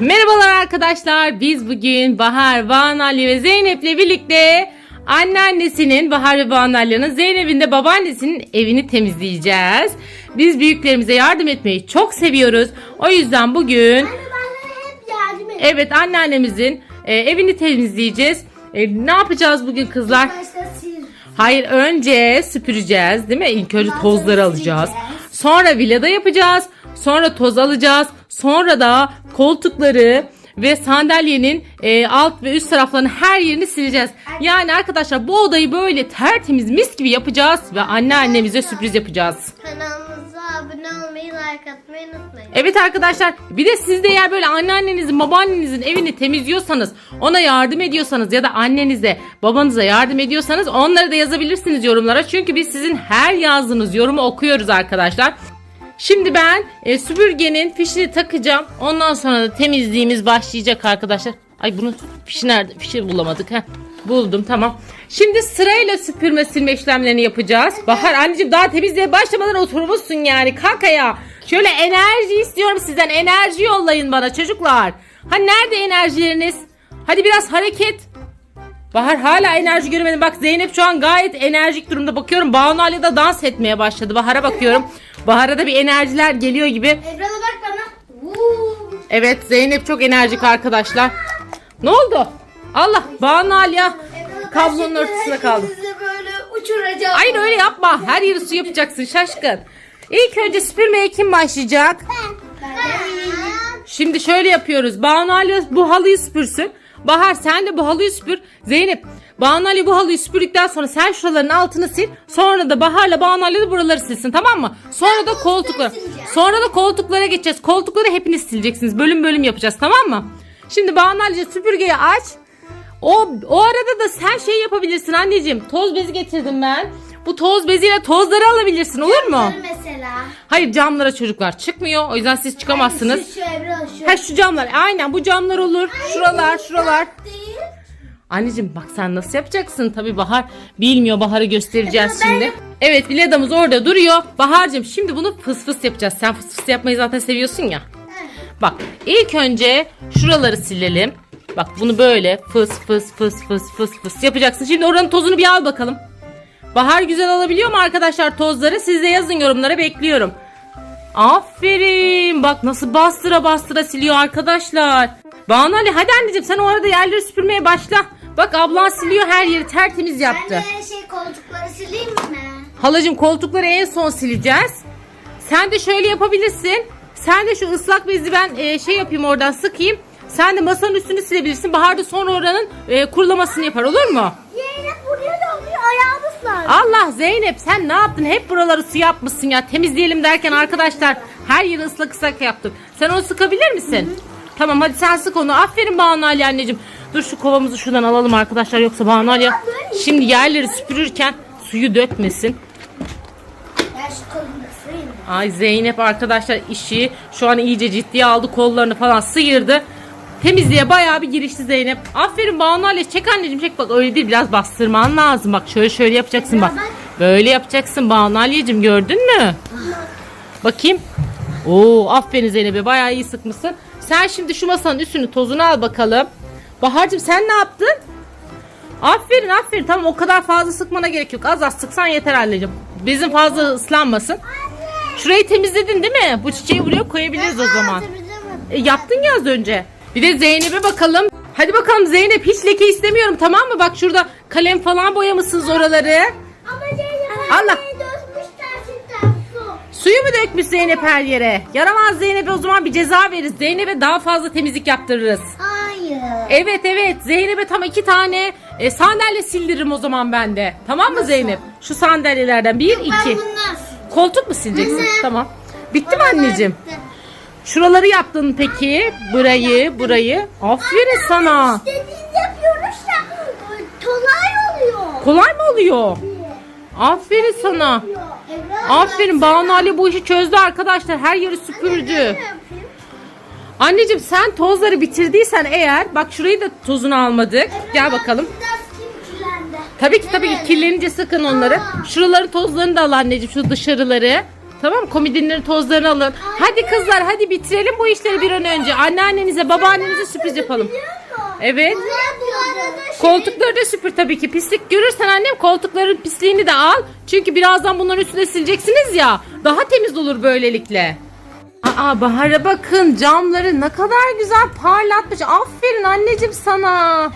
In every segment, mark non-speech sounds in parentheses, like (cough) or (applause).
Merhabalar arkadaşlar. Biz bugün Bahar, Banu Ali ve Zeynep'le birlikte anneannesinin Bahar ve Banu Ali'nin Zeynep'in de babaannesinin evini temizleyeceğiz. Biz büyüklerimize yardım etmeyi çok seviyoruz. O yüzden bugün Anne bana hep yardım et. evet anneannemizin e, evini temizleyeceğiz. E, ne yapacağız bugün kızlar? Başta sil. Hayır önce süpüreceğiz değil mi? İlk önce tozları alacağız. sileceğiz. Sonra vilada yapacağız. Sonra toz alacağız. Sonra da koltukları ve sandalyenin e, alt ve üst taraflarını her yerini sileceğiz. Yani arkadaşlar bu odayı böyle tertemiz mis gibi yapacağız ve anneannemize sürpriz yapacağız. Kanalımıza abone olmayı, like atmayı unutmayın. Evet arkadaşlar bir de siz de eğer böyle anneannenizin babaannenizin evini temizliyorsanız ona yardım ediyorsanız ya da annenize babanıza yardım ediyorsanız onları da yazabilirsiniz yorumlara. Çünkü biz sizin her yazdığınız yorumu okuyoruz arkadaşlar. Şimdi ben e, süpürgenin fişini takacağım. Ondan sonra da temizliğimiz başlayacak arkadaşlar. Ay bunun fişi nerede? Fişi bulamadık. Heh. Buldum tamam. Şimdi sırayla süpürme silme işlemlerini yapacağız. Bahar anneciğim daha temizliğe başlamadan oturmuşsun yani. Kalk ayağa. Şöyle enerji istiyorum sizden. Enerji yollayın bana çocuklar. Ha nerede enerjileriniz? Hadi biraz hareket. Bahar hala enerji göremedim. Bak Zeynep şu an gayet enerjik durumda. Bakıyorum Banu Ali de dans etmeye başladı. Bahar'a bakıyorum. (laughs) Bahar'a da bir enerjiler geliyor gibi. Ebrar'a bak bana. Vuu. Evet Zeynep çok enerjik arkadaşlar. Ne oldu? Allah Banu Ali ya. Ebrar'a ben Kablonun şimdi kaldı. Sizi böyle uçuracağım. Hayır öyle yapma. Her yeri su yapacaksın şaşkın. İlk önce süpürmeye kim başlayacak? Ben. Ben. Şimdi şöyle yapıyoruz. Banu Ali bu halıyı süpürsün. Bahar sen de bu halıyı süpür. Zeynep Banu Ali bu halıyı süpürdükten sonra sen şuraların altını sil. Sonra da Bahar'la Banu Ali de buraları silsin tamam mı? Sonra da koltuklara. Sonra da koltuklara geçeceğiz. Koltukları hepiniz sileceksiniz. Bölüm bölüm yapacağız tamam mı? Şimdi Banu Ali süpürgeyi aç. O, o arada da sen şey yapabilirsin anneciğim. Toz bezi getirdim ben. Bu toz beziyle tozları alabilirsin olur mu? Mesela. Hayır camlara çocuklar çıkmıyor. O yüzden siz çıkamazsınız. Şu, şu Ebrar şu. Ha şu camlar. Aynen bu camlar olur. Şuralar, şuralar. Değil. Anneciğim bak sen nasıl yapacaksın? Tabii Bahar bilmiyor. Bahar'ı göstereceğiz Ben şimdi. Evet biladamız orada duruyor. Bahar'cığım şimdi bunu fıs fıs yapacağız. Sen fıs fıs yapmayı zaten seviyorsun ya. Bak ilk önce şuraları silelim. Bak bunu böyle fıs fıs fıs fıs fıs fıs yapacaksın. Şimdi oranın tozunu bir al bakalım. Bahar güzel alabiliyor mu arkadaşlar tozları? Siz de yazın yorumlara bekliyorum. Aferin. Bak nasıl bastıra bastıra siliyor arkadaşlar. Banu Ali hadi anneciğim sen o arada yerleri süpürmeye başla. Bak ablan siliyor her yeri tertemiz yaptı. Ben de şey koltukları sileyim mi? Halacığım koltukları en son sileceğiz. Sen de şöyle yapabilirsin. Sen de şu ıslak bezi ben e, şey yapayım oradan sıkayım. Sen de masanın üstünü silebilirsin. Bahar da sonra oranın e, kurulamasını yapar olur mu? Oluyor ıslar. Allah Zeynep sen ne yaptın? Hep buraları su yapmışsın ya. Temizleyelim derken arkadaşlar her yeri ıslak ıslak yaptık. Sen onu sıkabilir misin? Tamam hadi sen sık onu. Aferin Banu Ali anneciğim. Dur şu kovamızı şuradan alalım arkadaşlar. Yoksa Banu Ali şimdi yerleri süpürürken suyu dökmesin. Ay Zeynep arkadaşlar işi şu an iyice ciddiye aldı. Kollarını falan sıyırdı. Temizliğe bayağı bir girişti Zeynep. Aferin Banu Ali çek anneciğim çek bak öyle değil biraz bastırman lazım. Bak şöyle şöyle yapacaksın bak. Böyle yapacaksın Banu Ali'cim gördün mü? Bakayım. Oo aferin Zeynep'e bayağı iyi sıkmışsın. Sen şimdi şu masanın üstünü tozunu al bakalım. Bahar'cığım sen ne yaptın? Aferin aferin tamam o kadar fazla sıkmana gerek yok. Az az sıksan yeter anneciğim. Bizim fazla ıslanmasın. Şurayı temizledin değil mi? Bu çiçeği buraya koyabiliriz o zaman. E, yaptın ya az önce. Bir de Zeynep'e bakalım. Hadi bakalım Zeynep hiç leke istemiyorum tamam mı? Bak şurada kalem falan boyamışsınız oraları. Ama Zeynep Allah. Suyu mu dökmüş Zeynep her yere? Yaramaz Zeynep'e o zaman bir ceza veririz. Zeynep'e daha fazla temizlik yaptırırız. Hayır. Evet evet Zeynep'e tam iki tane e, sandalye sildiririm o zaman ben de. Tamam mı Zeynep? Şu sandalyelerden bir Ben iki. Koltuk mu sileceksin? Hı. Tamam. Bitti mi anneciğim? Şuraları yaptın peki. Burayı, burayı. Aferin sana. Dediğini yapıyoruz ya. Kolay oluyor. Kolay mı oluyor? Aferin sana. Aferin Banu Ali bu işi çözdü arkadaşlar. Her yeri süpürdü. Anneciğim sen tozları bitirdiysen eğer bak şurayı da tozunu almadık. Gel bakalım. Tabii ki tabii ki kirlenince sıkın onları. Şuraları tozlarını da al anneciğim şu dışarıları. Tamam komodinlerin tozlarını alın. Hadi kızlar hadi bitirelim bu işleri bir an önce. Anneannenize babaannenize sürpriz yapalım. Evet. Şey. Koltukları da süpür tabii ki. Pislik görürsen annem koltukların pisliğini de al. Çünkü birazdan bunların üstüne sileceksiniz ya. Daha temiz olur böylelikle. Aa Bahar'a bakın camları ne kadar güzel parlatmış. Aferin anneciğim sana.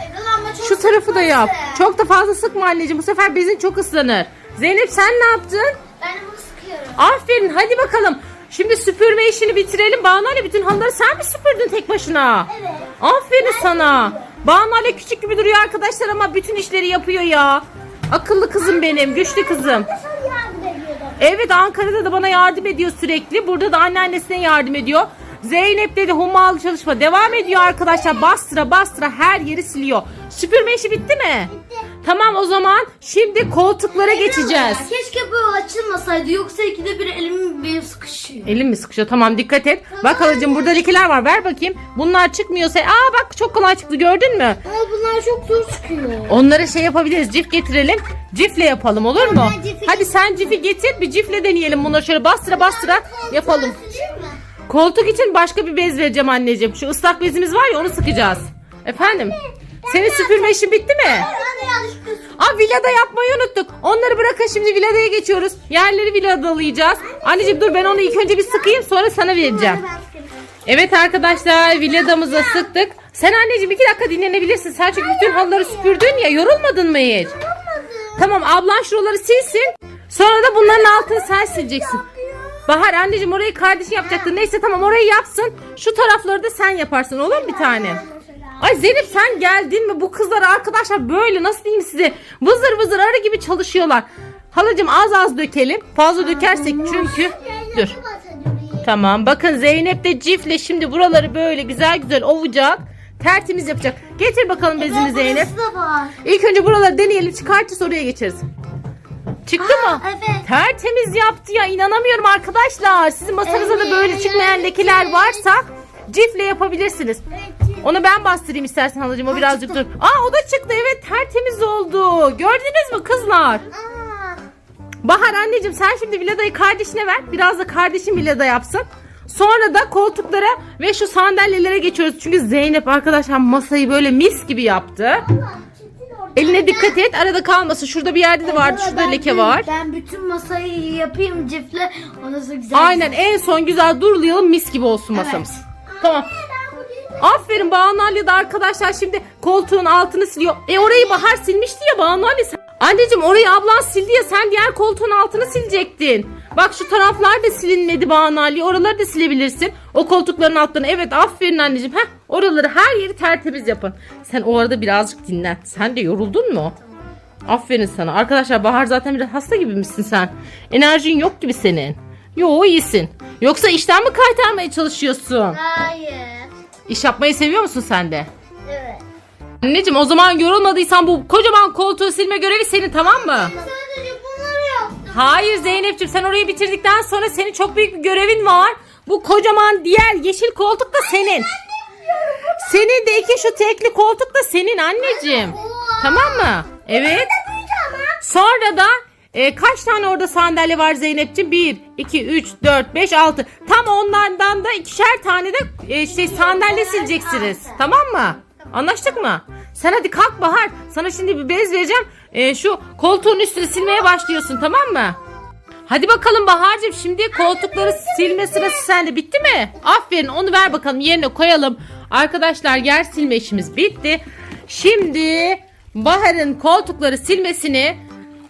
Şu tarafı da yap. Çok da fazla sıkma anneciğim. Bu sefer bezin çok ıslanır. Zeynep sen ne yaptın? Ben. Aferin hadi bakalım. Şimdi süpürme işini bitirelim. Banu bütün halıları sen mi süpürdün tek başına? Evet. Aferin sana. Banu küçük gibi duruyor arkadaşlar ama bütün işleri yapıyor ya. Akıllı kızım benim, güçlü kızım. Evet Ankara'da da bana yardım ediyor sürekli. Burada da anneannesine yardım ediyor. Zeynep dedi hummalı çalışma devam ediyor arkadaşlar. Bastıra bastıra her yeri siliyor. Süpürme işi bitti mi? Bitti. Tamam o zaman şimdi koltuklara geçeceğiz. Keşke bu açılmasaydı yoksa ikide bir elim benim sıkışıyor. Elim mi sıkışıyor? Tamam dikkat et. Bak halacığım burada lekeler var. Ver bakayım. Bunlar çıkmıyorsa... Aa bak çok kolay çıktı gördün mü? Ama bunlar çok zor çıkıyor. Onlara şey yapabiliriz. Cif getirelim. Cifle yapalım olur mu? Hadi sen cifi getir. Bir cifle deneyelim bunları şöyle bastıra bastıra yapalım. Koltuk için başka bir bez vereceğim anneciğim. Şu ıslak bezimiz var ya onu sıkacağız. Efendim? Senin süpürme işin bitti mi? Aa villada yapmayı unuttuk. Onları bırakın şimdi villadaya geçiyoruz. Yerleri villadalayacağız. Anneciğim dur ben onu ilk önce bir sıkayım sonra sana vereceğim. Evet arkadaşlar villadamıza sıktık. Sen anneciğim iki dakika dinlenebilirsin. Sen çünkü bütün halıları süpürdün ya yorulmadın mı hiç? Tamam ablan şuraları silsin. Sonra da bunların altını sen sileceksin. Bahar anneciğim orayı kardeşin yapacaktı. Neyse tamam orayı yapsın. Şu tarafları da sen yaparsın olur mu bir tane? Ay Zeynep sen geldin mi? Bu kızlar arkadaşlar böyle nasıl diyeyim size? Vızır vızır arı gibi çalışıyorlar. Halacığım az az dökelim. Fazla dökersek çünkü. Dur. Tamam bakın Zeynep de cifle şimdi buraları böyle güzel güzel ovacak. Tertemiz yapacak. Getir bakalım bezini Zeynep. Da var. İlk önce buraları deneyelim çıkartırız oraya geçeriz. Çıktı mı? Evet. Tertemiz yaptı ya inanamıyorum arkadaşlar. Sizin masanıza da böyle çıkmayan lekeler varsa cifle yapabilirsiniz. Onu ben bastırayım istersen halacığım o birazcık dur. Aa o da çıktı evet tertemiz oldu. Gördünüz mü kızlar? Aa, Bahar anneciğim sen şimdi villadayı kardeşine ver. Biraz da kardeşin villada yapsın. Sonra da koltuklara ve şu sandalyelere geçiyoruz. Çünkü Zeynep arkadaşlar masayı böyle mis gibi yaptı. Eline dikkat et arada kalmasın. Şurada bir yerde de vardı. Şurada ben leke var. Ben bütün masayı yapayım cifle. Ondan sonra güzel. Aynen en son güzel durulayalım mis gibi olsun masamız. Tamam. Aferin Banu Ali de arkadaşlar şimdi koltuğun altını siliyor. E orayı Bahar silmişti ya Banu Ali. Sen... Anneciğim orayı ablan sildi ya sen diğer koltuğun altını silecektin. Bak şu taraflar da silinmedi Banu Ali. Oraları da silebilirsin. O koltukların altlarını. Evet aferin anneciğim. Heh, oraları her yeri tertemiz yapın. Sen o arada birazcık dinlen. Sen de yoruldun mu? Aferin sana. Arkadaşlar Bahar zaten biraz hasta gibi misin sen? Enerjin yok gibi senin. Yo iyisin. Yoksa işten mi kaytarmaya çalışıyorsun? Hayır. İş yapmayı seviyor musun sen de? Evet. Anneciğim o zaman yorulmadıysan bu kocaman koltuğu silme görevi senin tamam mı? Sadece bunları yaptım. Hayır Zeynep'ciğim sen orayı bitirdikten sonra senin çok büyük bir görevin var. Bu kocaman diğer yeşil koltuk da senin. Senin de iki şu tekli koltuk da senin anneciğim. Tamam mı? Evet. Sonra da e, kaç tane orada sandalye var Zeynep'ciğim? 1, 2, 3, 4, 5, 6. Tam onlardan da ikişer tane de e, şey sandalye sileceksiniz. Tamam mı? Anlaştık mı? Sen hadi kalk Bahar. Sana şimdi bir bez vereceğim. E, şu koltuğun üstünü silmeye başlıyorsun tamam mı? Hadi bakalım Bahar'cığım şimdi koltukları silme sırası sende bitti mi? Aferin onu ver bakalım yerine koyalım. Arkadaşlar yer silme işimiz bitti. Şimdi Bahar'ın koltukları silmesini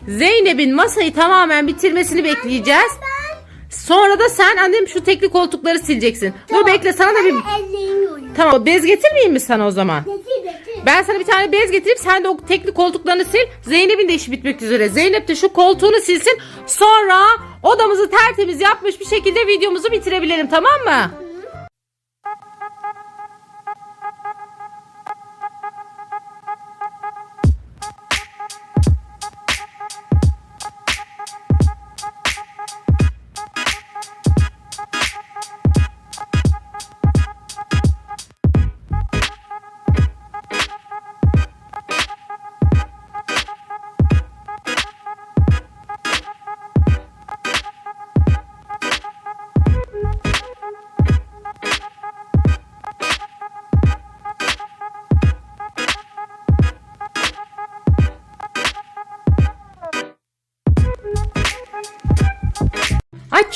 Zeynep'in masayı tamamen bitirmesini bekleyeceğiz. Sonra da sen annem şu tekli koltukları sileceksin. Dur bekle sana da bir... Tamam bez getirmeyeyim mi sana o zaman? Ben sana bir tane bez getirip sen de o tekli koltuklarını sil. Zeynep'in de işi bitmek üzere. Zeynep de şu koltuğunu silsin. Sonra odamızı tertemiz yapmış bir şekilde videomuzu bitirebilelim tamam mı?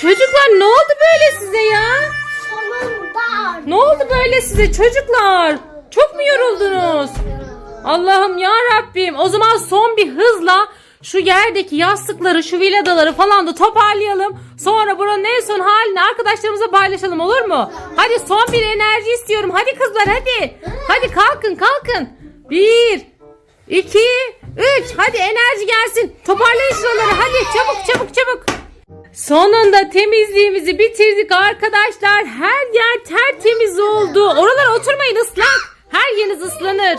Çocuklar ne oldu böyle size ya? Sonunda. Ne oldu böyle size çocuklar? Çok mu yoruldunuz? Allah'ım ya Rabbim. O zaman son bir hızla şu yerdeki yastıkları, şu viladaları falan da toparlayalım. Sonra buranın en son halini arkadaşlarımıza paylaşalım olur mu? Hadi son bir enerji istiyorum. Hadi kızlar hadi. Hadi kalkın kalkın. Bir, iki, üç. Hadi enerji gelsin. Toparlayın şuraları. Hadi çabuk çabuk çabuk. Sonunda temizliğimizi bitirdik arkadaşlar. Her yer tertemiz oldu. Oralara oturmayın ıslak. Her yeriniz ıslanır.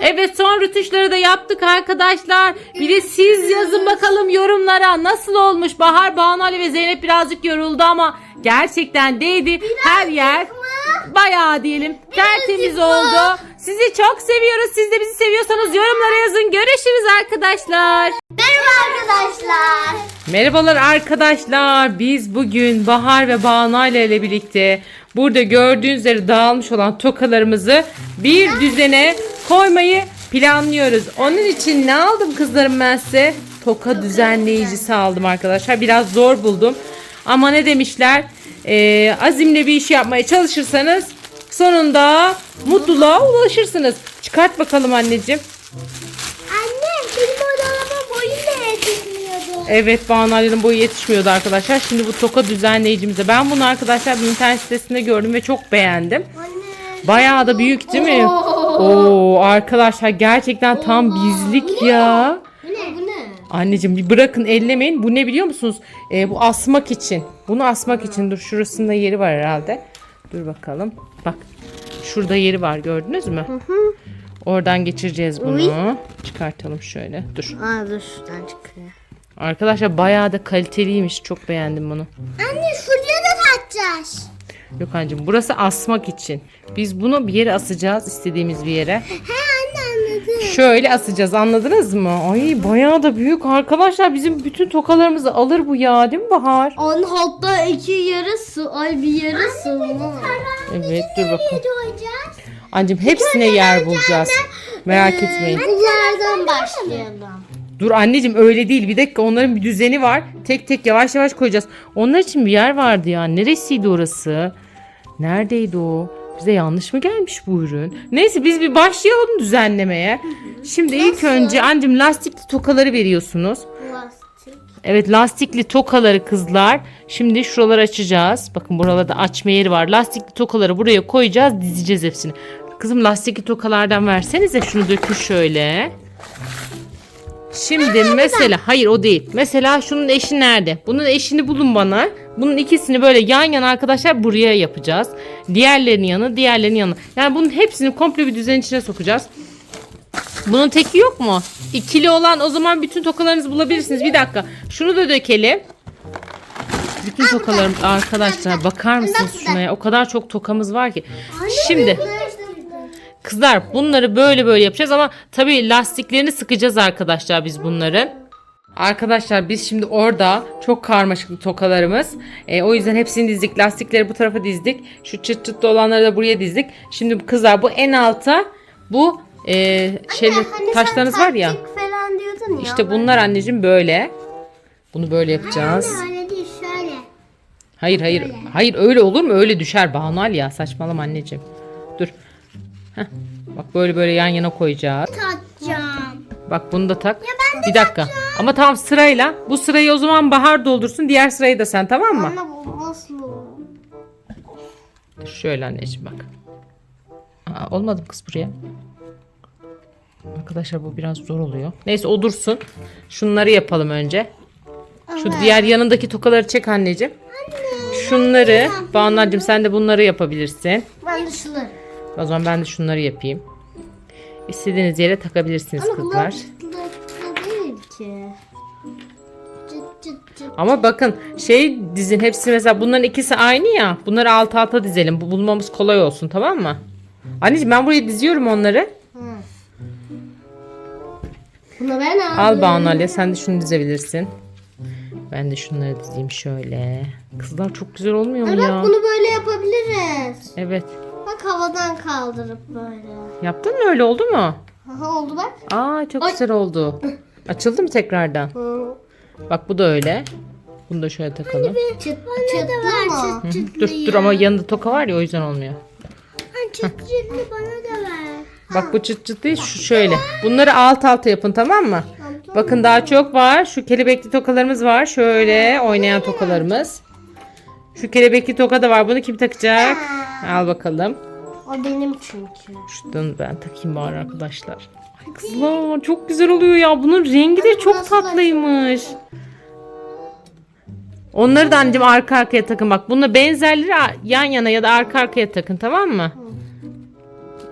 Evet son rütuşları da yaptık arkadaşlar. Bir de siz yazın bakalım yorumlara nasıl olmuş. Bahar, Banu Ali ve Zeynep birazcık yoruldu ama gerçekten değdi. Her yer bayağı diyelim tertemiz oldu. Sizi çok seviyoruz. Siz de bizi seviyorsanız yorumlara yazın. Görüşürüz arkadaşlar. Merhaba arkadaşlar. Merhabalar arkadaşlar. Biz bugün Bahar ve Banu ile birlikte burada gördüğünüz üzere dağılmış olan tokalarımızı bir düzene koymayı planlıyoruz. Onun için ne aldım kızlarım ben size? Toka düzenleyicisi aldım arkadaşlar. Biraz zor buldum. Ama ne demişler? Ee, azimle bir iş yapmaya çalışırsanız sonunda mutluluğa ulaşırsınız. Çıkart bakalım anneciğim. Anne benim odalama boyu da yetişmiyordu. Evet Banu Ali'nin boyu yetişmiyordu arkadaşlar. Şimdi bu toka düzenleyicimize. Ben bunu arkadaşlar bir internet sitesinde gördüm ve çok beğendim. Anne. Bayağı da büyük değil mi? Oo arkadaşlar gerçekten tam bizlik ya. Bu ne? Bu ne? Anneciğim bir bırakın ellemeyin. Bu ne biliyor musunuz? Ee, bu asmak için. Bunu asmak için. Dur şurasında yeri var herhalde. Dur bakalım. Bak. Şurada yeri var gördünüz mü? Oradan geçireceğiz bunu. Çıkartalım şöyle. Dur. Aa dur şuradan çıkıyor. Arkadaşlar bayağı da kaliteliymiş. Çok beğendim bunu. Anne şuraya da takacağız. Yok anneciğim burası asmak için. Biz bunu bir yere asacağız istediğimiz bir yere. He anne anladım. Şöyle asacağız anladınız mı? Ay bayağı da büyük arkadaşlar bizim bütün tokalarımızı alır bu ya değil mi Bahar? On hatta iki yarısı ay bir yarısı mı? Evet dur bakalım. Anneciğim hepsine yer bulacağız. Merak etmeyin. Bunlardan başlayalım. Dur anneciğim öyle değil. Bir dakika onların bir düzeni var. Tek tek yavaş yavaş koyacağız. Onlar için bir yer vardı ya. Neresiydi orası? Neredeydi o? Bize yanlış mı gelmiş bu ürün? Neyse biz bir başlayalım düzenlemeye. Şimdi ilk önce anneciğim lastikli tokaları veriyorsunuz. Plastik. Evet lastikli tokaları kızlar. Şimdi şuraları açacağız. Bakın buralarda açma yeri var. Lastikli tokaları buraya koyacağız. Dizeceğiz hepsini. Kızım lastikli tokalardan versenize şunu dökün şöyle. Şimdi mesela hayır o değil. Mesela şunun eşi nerede? Bunun eşini bulun bana. Bunun ikisini böyle yan yana arkadaşlar buraya yapacağız. Diğerlerinin yanı, diğerlerinin yanı. Yani bunun hepsini komple bir düzen içine sokacağız. Bunun teki yok mu? İkili olan o zaman bütün tokalarınızı bulabilirsiniz. Bir dakika. Şunu da dökelim. Bütün tokalarım arkadaşlar bakar mısınız şuna ya? O kadar çok tokamız var ki. Şimdi kızlar bunları böyle böyle yapacağız ama tabii lastiklerini sıkacağız arkadaşlar biz bunların. Arkadaşlar biz şimdi orada çok karmaşık tokalarımız. E, o yüzden hepsini dizdik. Lastikleri bu tarafa dizdik. Şu çıt çıtlı olanları da buraya dizdik. Şimdi kızlar bu en alta bu e, şeyli taşlarınız var ya. falan diyordun ya. İşte bunlar anneciğim böyle. Bunu böyle yapacağız. Öyle değil şöyle. Hayır hayır. Hayır öyle olur mu? Öyle düşer Banal ya. Saçmalama anneciğim. Heh. Bak böyle böyle yan yana koyacağız. Takacağım. Bak bunu da tak. bir dakika. Ama tamam sırayla. Bu sırayı o zaman Bahar doldursun. Diğer sırayı da sen tamam mı? Ama bu nasıl? Dur şöyle anneciğim bak. Aa, olmadı mı kız buraya? Arkadaşlar bu biraz zor oluyor. Neyse o dursun. Şunları yapalım önce. Şu diğer yanındaki tokaları çek anneciğim. Şunları Banu'cığım sen de bunları yapabilirsin. Ben de şunları. O zaman ben de şunları yapayım. İstediğiniz yere takabilirsiniz Ama kızlar. değil ki. Ama bakın şey dizin hepsi mesela bunların ikisi aynı ya. Bunları alt alta dizelim. Bu bulmamız kolay olsun tamam mı? Anneciğim ben buraya diziyorum onları. Bunu ben aldım. Al Banu Ali sen de şunu dizebilirsin. Ben de şunları dizeyim şöyle. Kızlar çok güzel olmuyor mu ya? bak bunu böyle yapabiliriz. Evet. Bak havadan kaldırıp böyle. Yaptın mı öyle oldu mu? Aha oldu bak. Aa çok güzel oldu. Açıldı mı tekrardan? Hı. Bak bu da öyle. Bunu da şöyle takalım. Çıt, çıtlı mı? Hı hı. Dur dur ama yanında toka var ya o yüzden olmuyor. Çıt çıtlı bana da ver. Bak bu çıt çıt değil şu şöyle. Bunları alt alta yapın tamam mı? Bakın daha çok var. Şu kelebekli tokalarımız var. Şöyle oynayan tokalarımız. Şu kelebekli toka da var. Bunu kim takacak? Al bakalım. O benim çünkü. Şuradan ben takayım bari arkadaşlar. Ay kızlar çok güzel oluyor ya. Bunun rengi de çok tatlıymış. Onları da anneciğim arka arkaya takın. Bak bununla benzerleri yan yana ya da arka arkaya takın tamam mı?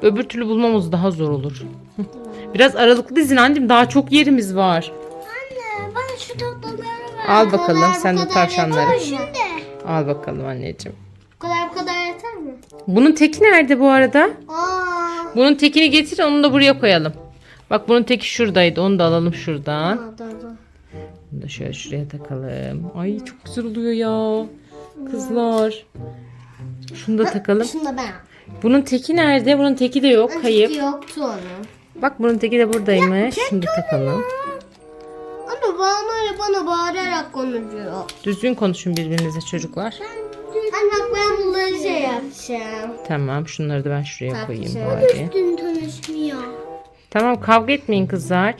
Öbür türlü bulmamız daha zor olur. (laughs) Biraz aralıklı dizin anneciğim. Daha çok yerimiz var. Anne bana şu ver. Al bakalım sen de tavşanları. Şimdi. Al bakalım anneciğim. Bu kadar bu kadar yeter mi? Bunun teki nerede bu arada? Aa. Bunun tekini getir onu da buraya koyalım. Bak bunun teki şuradaydı. Onu da alalım şuradan. Aa, dur, dur. Bunu da şöyle şuraya takalım. Ay çok güzel oluyor ya. Kızlar. Şunu da takalım. Şunu da ben. Bunun teki nerede? Bunun teki de yok. Kayıp. Yoktu onun. Bak bunun teki de buradaymış. Şunu da takalım. Anne bana bana bağırarak konuşuyor. Düzgün konuşun birbirinize çocuklar. Anne bak ben bunları şey yapacağım. Tamam şunları da ben şuraya koyayım bari. Dün tanışmıyor. Tamam kavga etmeyin kızlar.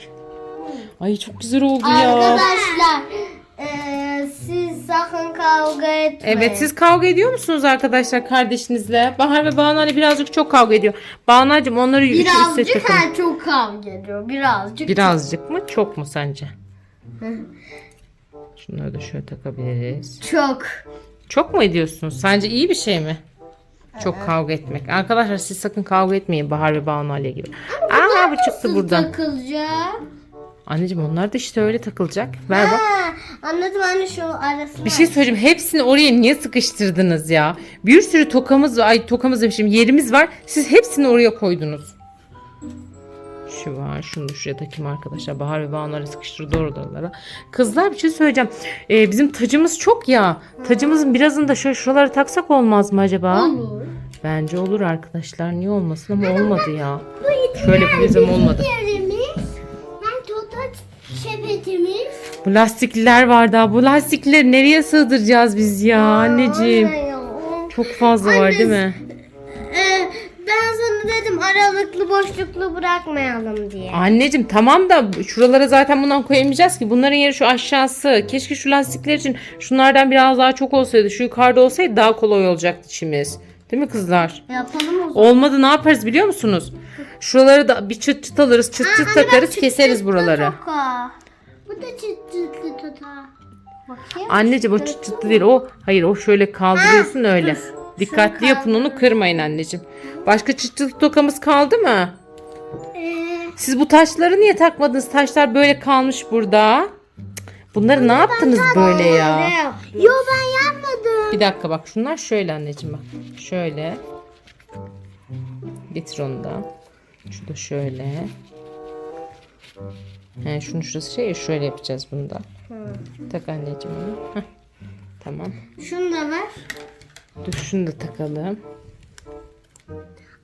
Ay çok güzel oldu ya. Arkadaşlar eee, siz sakın kavga etmeyin. Evet siz kavga ediyor musunuz arkadaşlar kardeşinizle? Bahar ve Banu hani birazcık çok kavga ediyor. Banu'cum onları üste Birazcık her çok kavga ediyor. Birazcık. Birazcık mı çok mu sence? Şunları da şöyle takabiliriz. Çok. Çok mu ediyorsunuz? Sence iyi bir şey mi? Çok kavga etmek. Arkadaşlar siz sakın kavga etmeyin Bahar ve Banu Ali gibi. Aa bu çıktı buradan. takılacak? Anneciğim onlar da işte öyle takılacak. Ver bak. Ha, anladım anne şu arasına. Bir şey söyleyeceğim. Hepsini oraya niye sıkıştırdınız ya? Bir sürü tokamız var. Ay tokamız demişim. Yerimiz var. Siz hepsini oraya koydunuz. Şu var. Şunu da şuraya takayım arkadaşlar. Bahar ve Banu'ları sıkıştırdı oralara. Kızlar bir şey söyleyeceğim. Ee, bizim tacımız çok ya. Tacımızın birazını da şöyle şuralara taksak olmaz mı acaba? Olur. Bence olur arkadaşlar. Niye olmasın ama olmadı ya. Şöyle bir bizim olmadı. Bu lastikler var daha. Bu lastikleri nereye sığdıracağız biz ya anneciğim? Çok fazla var değil mi? Dedim aralıklı boşluklu bırakmayalım diye. Anneciğim tamam da şuralara zaten bundan koyamayacağız ki. Bunların yeri şu aşağısı. Keşke şu lastikler için şunlardan biraz daha çok olsaydı. Şu yukarıda olsaydı daha kolay olacaktı işimiz. Değil mi kızlar? Yapalım o zaman. Olmadı ne yaparız biliyor musunuz? Şuraları da bir çıt çıt alırız. Çıt çıt takarız keseriz buraları. Toka. Bu da çıt çıtlı. Bakayım. Anneciğim o çıt çıtlı değil. O hayır o şöyle kaldırıyorsun öyle. Dikkatli yapın onu kırmayın anneciğim. Başka çıt çıtlı tokamız kaldı mı? Ee, Siz bu taşları niye takmadınız? Taşlar böyle kalmış burada. Bunları ne yaptınız böyle ya? Yo ben yapmadım. Bir dakika bak şunlar şöyle anneciğim bak. Şöyle. Getir onu da. Şu da şöyle. He, şunun şurası şey ya, şöyle yapacağız bunu da. Tak anneciğim onu. Heh. Tamam. Şunu da ver. Dur şunu da takalım.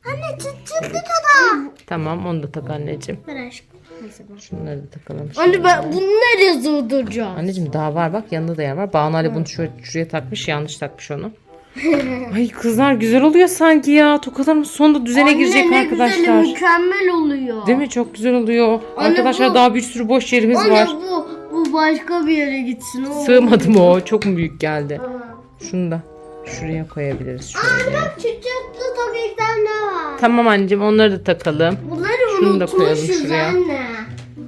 Anne çıtlı tota. Tamam onu da tak anneciğim. Ver aşkım. Şunları da takalım. Anne ben bunu nereye sığdıracağım? Anneciğim daha var bak yanında da yer var. Banu Ali bunu şöyle şuraya takmış yanlış takmış onu. (laughs) Ay kızlar güzel oluyor sanki ya. Tokalarımız sonunda düzene girecek Anne ne arkadaşlar. güzel mükemmel oluyor. Değil mi? Çok güzel oluyor. Anne, arkadaşlar bu- daha bir sürü boş yerimiz Anne var. bu, bu başka bir yere gitsin. O. Sığmadı mı o? Çok mu büyük geldi? Şunu da şuraya koyabiliriz şöyle. çıt çıtlı topikten ne var? Tamam anneciğim onları da takalım. Bunları Şunu da koyalım unutmuşuz şuraya. anne.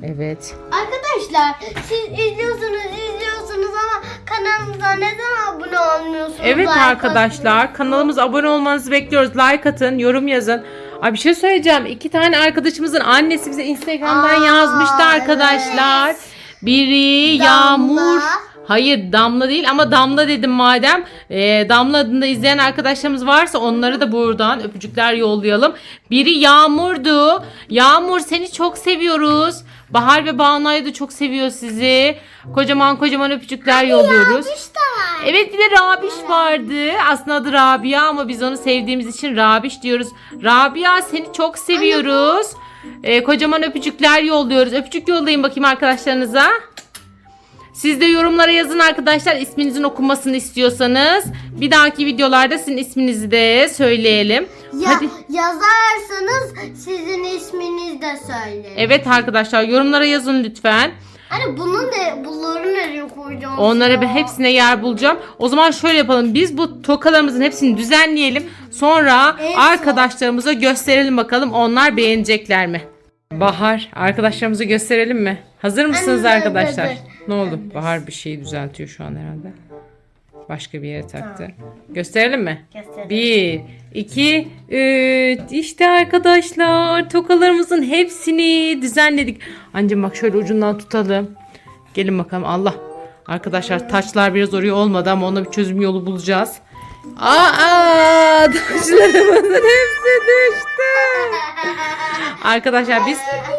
Evet. Arkadaşlar siz izliyorsunuz izliyorsunuz ama kanalımıza neden abone olmuyorsunuz? Evet Like arkadaşlar kanalımıza abone olmanızı bekliyoruz. Like atın, yorum yazın. Ay bir şey söyleyeceğim. İki tane arkadaşımızın annesi bize Instagram'dan Aa, yazmıştı arkadaşlar. evet. Biri Damla. Yağmur. Hayır Damla değil ama Damla dedim madem. Ee, Damla adında izleyen arkadaşlarımız varsa onları da buradan öpücükler yollayalım. Biri Yağmur'du. Yağmur seni çok seviyoruz. Bahar ve Banu'yu da çok seviyor sizi. Kocaman kocaman öpücükler yolluyoruz. İşte var. Evet bir de Rabiş vardı. Aslında adı Rabia ama biz onu sevdiğimiz için Rabiş diyoruz. Rabia seni çok seviyoruz. Ee, kocaman öpücükler yolluyoruz. Öpücük yollayın bakayım arkadaşlarınıza. Siz de yorumlara yazın arkadaşlar isminizin okunmasını istiyorsanız. Bir dahaki videolarda sizin isminizi de söyleyelim. Ya, Hadi. yazarsanız sizin isminiz de söyleyin. Evet arkadaşlar yorumlara yazın lütfen. Hani bunun ne, bunları nereye koyacağım? Onlara ben hepsine yer bulacağım. O zaman şöyle yapalım. Biz bu tokalarımızın hepsini düzenleyelim. Sonra En arkadaşlarımıza gösterelim bakalım onlar beğenecekler mi? Bahar arkadaşlarımıza gösterelim mi? Hazır mısınız Anne, arkadaşlar? dur, Ne oldu? Bahar bir şeyi düzeltiyor şu an herhalde. Başka bir yere taktı. Gösterelim mi? Gösterelim. Bir, iki, üç. İşte arkadaşlar tokalarımızın hepsini düzenledik. Anneciğim bak şöyle ucundan tutalım. Gelin bakalım Allah. Arkadaşlar taçlar biraz oraya olmadı ama ona bir çözüm yolu bulacağız. Aa, (laughs) taşlarımızın hepsi düştü. Arkadaşlar biz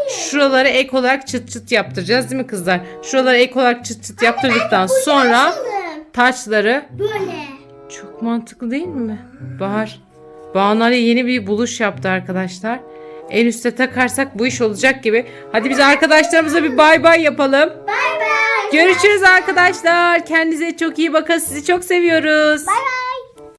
şuraları ek olarak çıt çıt yaptıracağız değil mi kızlar? Şuraları ek olarak çıt çıt yaptırdıktan sonra taçları Böyle. çok mantıklı değil mi? Bahar. Banu'yla yeni bir buluş yaptı arkadaşlar. En üste takarsak bu iş olacak gibi. Hadi biz arkadaşlarımıza bir bay bay yapalım. Bay bay. Görüşürüz arkadaşlar. Kendinize çok iyi bakın. Sizi çok seviyoruz. Bay bay.